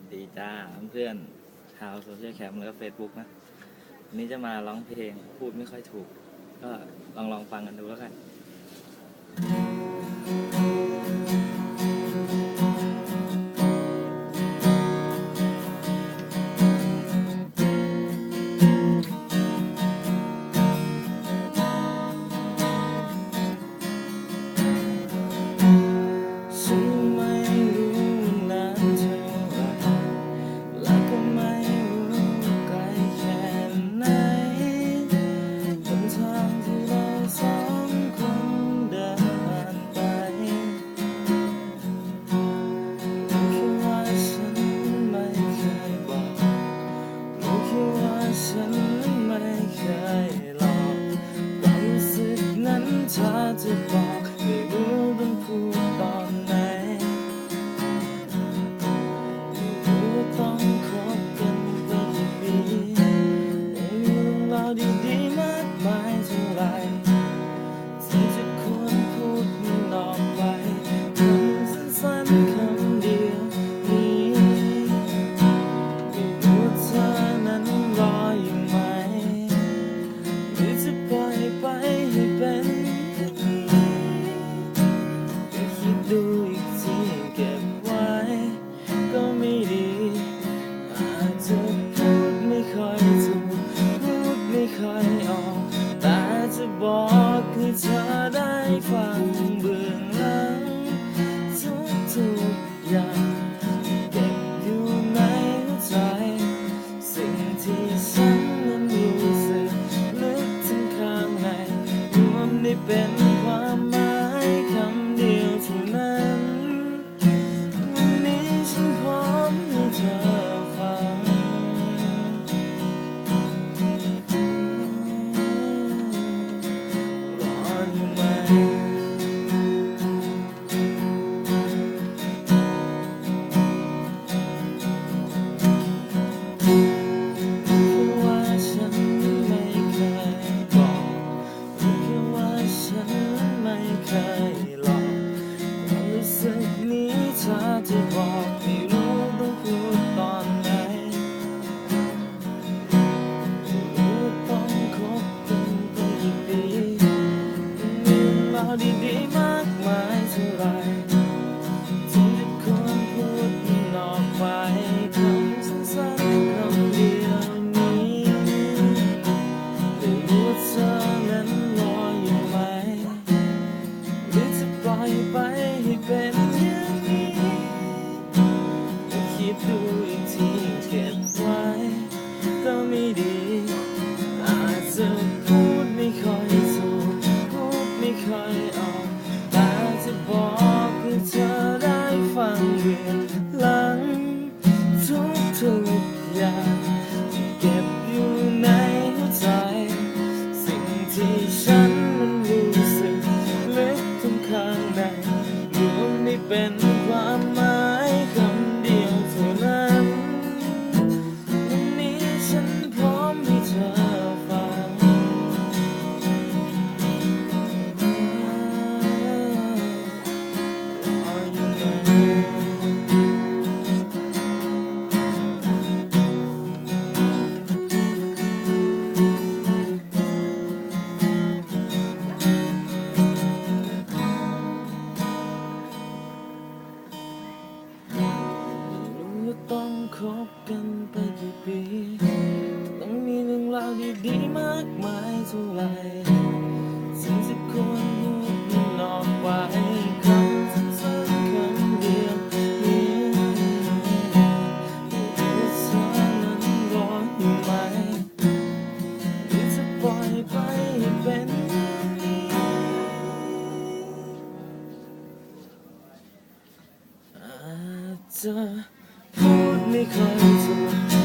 วัสดีจ้าเพื่อนชาวโซเชียลแคมป์แล้วก็เฟซบุ๊กนะวันนี้จะมาร้องเพลงพูดไม่ค่อยถูก ก็ลองลองฟังกันดูแล้วกัน Kumbu ต้องคบกันไปกี่ปี ต้องมีเรื่องราวดีๆมากมายเท่าไร จะพูดไม่เคยจะ